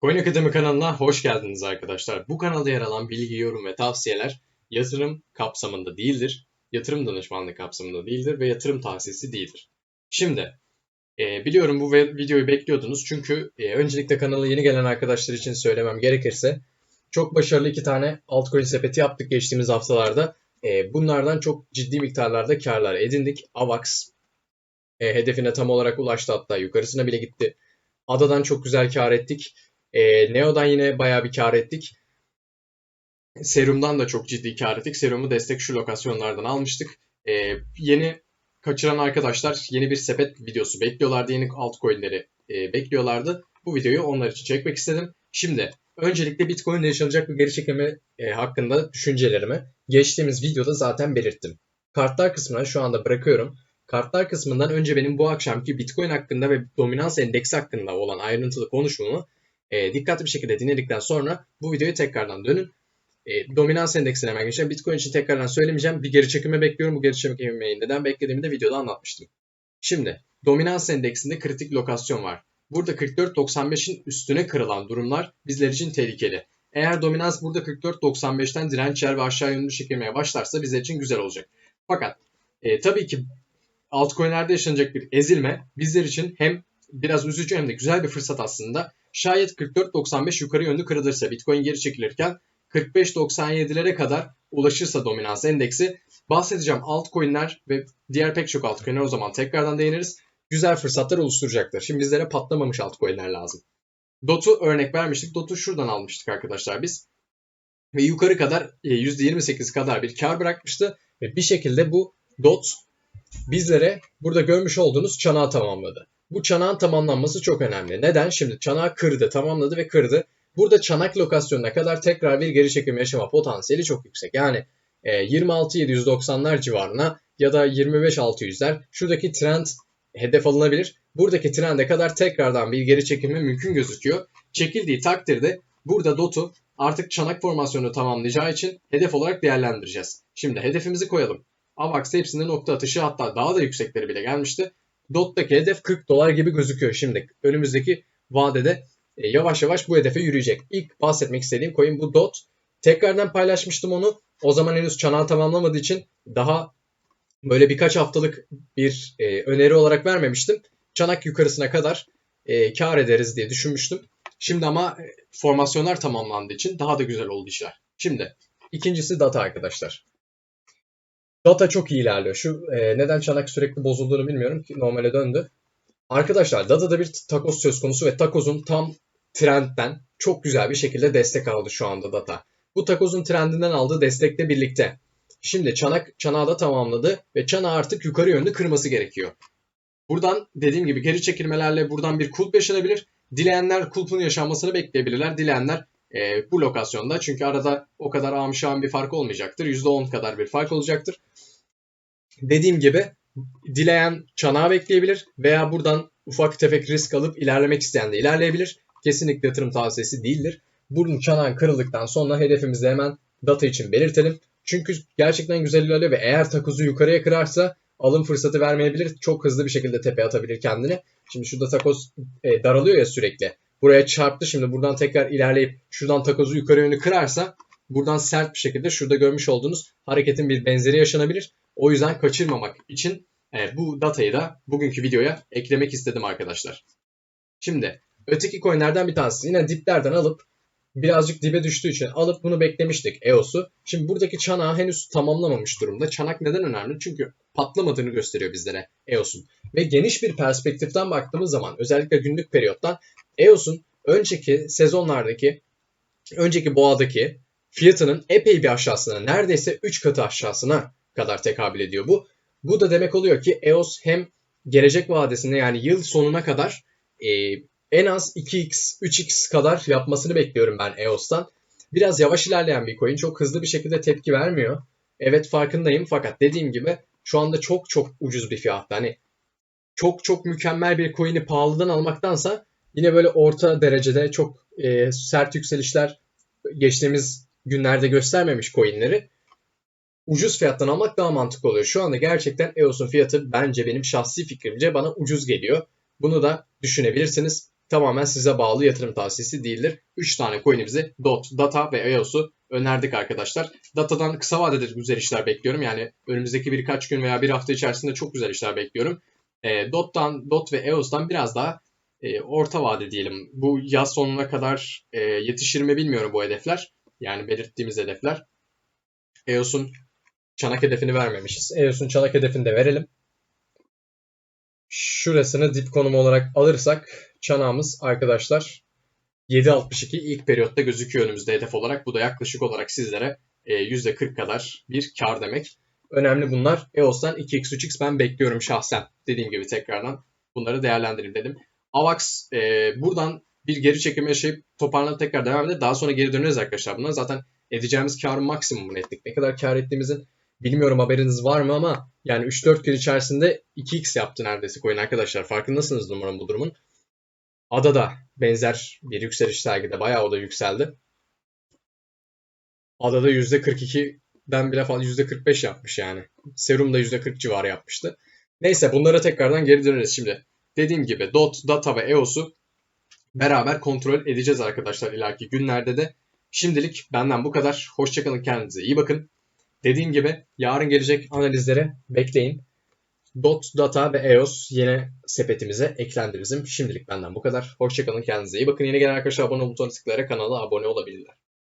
Coin Akademi kanalına hoş geldiniz arkadaşlar. Bu kanalda yer alan bilgi, yorum ve tavsiyeler yatırım kapsamında değildir. Yatırım danışmanlığı kapsamında değildir ve yatırım tavsiyesi değildir. Şimdi e, biliyorum bu videoyu bekliyordunuz çünkü e, öncelikle kanala yeni gelen arkadaşlar için söylemem gerekirse çok başarılı iki tane altcoin sepeti yaptık geçtiğimiz haftalarda. E, bunlardan çok ciddi miktarlarda karlar edindik. AVAX hedefine tam olarak ulaştı hatta yukarısına bile gitti. Adadan çok güzel kar ettik. E, Neo'dan yine bayağı bir kar ettik. Serum'dan da çok ciddi kar ettik. Serum'u destek şu lokasyonlardan almıştık. E, yeni kaçıran arkadaşlar yeni bir sepet videosu bekliyorlardı. Yeni altcoin'leri e, bekliyorlardı. Bu videoyu onlar için çekmek istedim. Şimdi öncelikle Bitcoin'de yaşanacak bir geri çekilme e, hakkında düşüncelerimi geçtiğimiz videoda zaten belirttim. Kartlar kısmına şu anda bırakıyorum. Kartlar kısmından önce benim bu akşamki Bitcoin hakkında ve dominans endeksi hakkında olan ayrıntılı konuşmamı e, dikkatli bir şekilde dinledikten sonra bu videoyu tekrardan dönün. E, dominans endeksine hemen geçeceğim. Bitcoin için tekrardan söylemeyeceğim. Bir geri çekilme bekliyorum. Bu geri çekilmeyi neden beklediğimi de videoda anlatmıştım. Şimdi dominans endeksinde kritik lokasyon var. Burada 44.95'in üstüne kırılan durumlar bizler için tehlikeli. Eğer dominans burada 44.95'ten direnç yer ve aşağı yönlü çekilmeye başlarsa bizler için güzel olacak. Fakat e, tabii ki altcoin'lerde yaşanacak bir ezilme bizler için hem biraz üzücü hem de güzel bir fırsat aslında. Şayet 44.95 yukarı yönlü kırılırsa Bitcoin geri çekilirken 45.97'lere kadar ulaşırsa dominans endeksi bahsedeceğim altcoin'ler ve diğer pek çok altcoin'ler o zaman tekrardan değiniriz. Güzel fırsatlar oluşturacaktır. Şimdi bizlere patlamamış altcoin'ler lazım. DOT'u örnek vermiştik. DOT'u şuradan almıştık arkadaşlar biz. Ve yukarı kadar e, %28 kadar bir kar bırakmıştı. Ve bir şekilde bu DOT bizlere burada görmüş olduğunuz çanağı tamamladı. Bu çanağın tamamlanması çok önemli. Neden? Şimdi çanağı kırdı, tamamladı ve kırdı. Burada çanak lokasyonuna kadar tekrar bir geri çekim yaşama potansiyeli çok yüksek. Yani e, 26.790'lar civarına ya da 25.600'ler şuradaki trend hedef alınabilir. Buradaki trende kadar tekrardan bir geri çekilme mümkün gözüküyor. Çekildiği takdirde burada DOT'u artık çanak formasyonu tamamlayacağı için hedef olarak değerlendireceğiz. Şimdi hedefimizi koyalım. AVAX hepsinde nokta atışı hatta daha da yüksekleri bile gelmişti. DOT'taki hedef 40 dolar gibi gözüküyor şimdi. Önümüzdeki vadede e, yavaş yavaş bu hedefe yürüyecek. İlk bahsetmek istediğim coin bu DOT. Tekrardan paylaşmıştım onu. O zaman henüz çanağı tamamlamadığı için daha böyle birkaç haftalık bir e, öneri olarak vermemiştim. Çanak yukarısına kadar e, kar ederiz diye düşünmüştüm. Şimdi ama e, formasyonlar tamamlandığı için daha da güzel oldu işler. Şimdi ikincisi data arkadaşlar. Data çok iyi ilerliyor. Şu e, neden çanak sürekli bozulduğunu bilmiyorum ki normale döndü. Arkadaşlar Data'da bir takoz söz konusu ve takozun tam trendden çok güzel bir şekilde destek aldı şu anda Data. Bu takozun trendinden aldığı destekle birlikte. Şimdi çanak çanağı da tamamladı ve çanağı artık yukarı yönlü kırması gerekiyor. Buradan dediğim gibi geri çekilmelerle buradan bir kulp yaşanabilir. Dileyenler kulpun yaşanmasını bekleyebilirler. Dileyenler e, bu lokasyonda çünkü arada o kadar amşan bir fark olmayacaktır. %10 kadar bir fark olacaktır. Dediğim gibi dileyen çanağı bekleyebilir veya buradan ufak tefek risk alıp ilerlemek isteyen de ilerleyebilir. Kesinlikle yatırım tavsiyesi değildir. Bunun çanağın kırıldıktan sonra hedefimizi hemen data için belirtelim. Çünkü gerçekten güzel ilerliyor ve eğer takozu yukarıya kırarsa alım fırsatı vermeyebilir. Çok hızlı bir şekilde tepeye atabilir kendini. Şimdi şurada takoz e, daralıyor ya sürekli. Buraya çarptı şimdi buradan tekrar ilerleyip şuradan takozu yukarı yönlü kırarsa buradan sert bir şekilde şurada görmüş olduğunuz hareketin bir benzeri yaşanabilir. O yüzden kaçırmamak için e, bu datayı da bugünkü videoya eklemek istedim arkadaşlar. Şimdi öteki coinlerden bir tanesi yine diplerden alıp birazcık dibe düştüğü için alıp bunu beklemiştik EOS'u. Şimdi buradaki çanağı henüz tamamlamamış durumda. Çanak neden önemli? Çünkü patlamadığını gösteriyor bizlere EOS'un. Ve geniş bir perspektiften baktığımız zaman özellikle günlük periyottan EOS'un önceki sezonlardaki önceki boğadaki fiyatının epey bir aşağısına neredeyse 3 katı aşağısına kadar tekabül ediyor bu. Bu da demek oluyor ki EOS hem gelecek vadesinde yani yıl sonuna kadar e, en az 2x, 3x kadar yapmasını bekliyorum ben EOS'tan. Biraz yavaş ilerleyen bir coin. Çok hızlı bir şekilde tepki vermiyor. Evet farkındayım fakat dediğim gibi şu anda çok çok ucuz bir fiyatta. Hani çok çok mükemmel bir coin'i pahalıdan almaktansa yine böyle orta derecede çok e, sert yükselişler geçtiğimiz günlerde göstermemiş coin'leri ucuz fiyattan almak daha mantıklı oluyor. Şu anda gerçekten EOS'un fiyatı bence benim şahsi fikrimce bana ucuz geliyor. Bunu da düşünebilirsiniz. Tamamen size bağlı yatırım tavsiyesi değildir. 3 tane coin'imizi DOT, DATA ve EOS'u önerdik arkadaşlar. Data'dan kısa vadede güzel işler bekliyorum. Yani önümüzdeki birkaç gün veya bir hafta içerisinde çok güzel işler bekliyorum. E, DOT'tan, DOT ve EOS'tan biraz daha e, orta vade diyelim. Bu yaz sonuna kadar e, yetişir mi bilmiyorum bu hedefler. Yani belirttiğimiz hedefler. EOS'un çanak hedefini vermemişiz. EOS'un çanak hedefini de verelim. Şurasını dip konum olarak alırsak çanağımız arkadaşlar 7.62 ilk periyotta gözüküyor önümüzde hedef olarak. Bu da yaklaşık olarak sizlere e, %40 kadar bir kar demek. Önemli bunlar. EOS'tan 2x 3x ben bekliyorum şahsen. Dediğim gibi tekrardan bunları değerlendireyim dedim. AVAX e, buradan bir geri çekilme yaşayıp toparlanıp tekrar devam eder. Daha sonra geri döneriz arkadaşlar. Bunlar zaten edeceğimiz karın maksimumunu ettik. Ne kadar kar ettiğimizin bilmiyorum haberiniz var mı ama yani 3-4 gün içerisinde 2x yaptı neredeyse coin arkadaşlar. Farkındasınız numaram bu durumun. Ada da benzer bir yükseliş sergide. Bayağı o da yükseldi. Adada %42'den bile falan %45 yapmış yani. Serum da %40 civarı yapmıştı. Neyse bunlara tekrardan geri döneriz şimdi. Dediğim gibi DOT, Data ve EOS'u beraber kontrol edeceğiz arkadaşlar ileriki günlerde de. Şimdilik benden bu kadar. Hoşçakalın kendinize iyi bakın. Dediğim gibi yarın gelecek analizlere bekleyin. DOT, Data ve EOS yine sepetimize eklendi bizim. Şimdilik benden bu kadar. Hoşçakalın kendinize iyi bakın. Yeni gelen arkadaşlar abone ol butonuna tıklayarak kanala abone olabilirler.